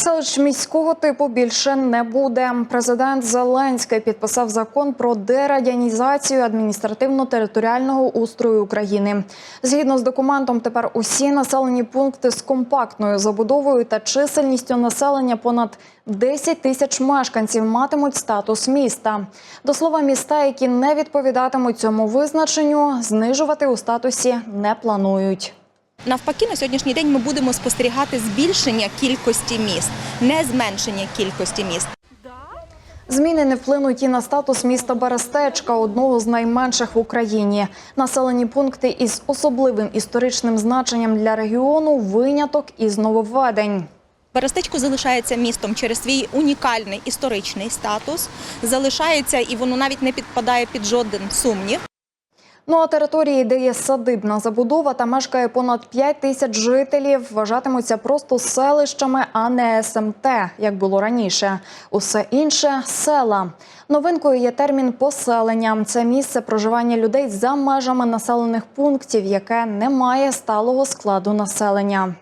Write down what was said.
Селищ міського типу більше не буде. Президент Зеленський підписав закон про дерадянізацію адміністративно-територіального устрою України. Згідно з документом, тепер усі населені пункти з компактною забудовою та чисельністю населення понад 10 тисяч мешканців матимуть статус міста. До слова, міста, які не відповідатимуть цьому визначенню, знижувати у статусі не планують. Навпаки, на сьогоднішній день ми будемо спостерігати збільшення кількості міст, не зменшення кількості міст. Зміни не вплинуть і на статус міста Берестечка, одного з найменших в Україні. Населені пункти із особливим історичним значенням для регіону виняток із нововведень. Берестечко залишається містом через свій унікальний історичний статус, залишається і воно навіть не підпадає під жоден сумнів. Ну а території, де є садибна забудова та мешкає понад 5 тисяч жителів, вважатимуться просто селищами, а не СМТ, як було раніше. Усе інше села. Новинкою є термін поселення. Це місце проживання людей за межами населених пунктів, яке не має сталого складу населення.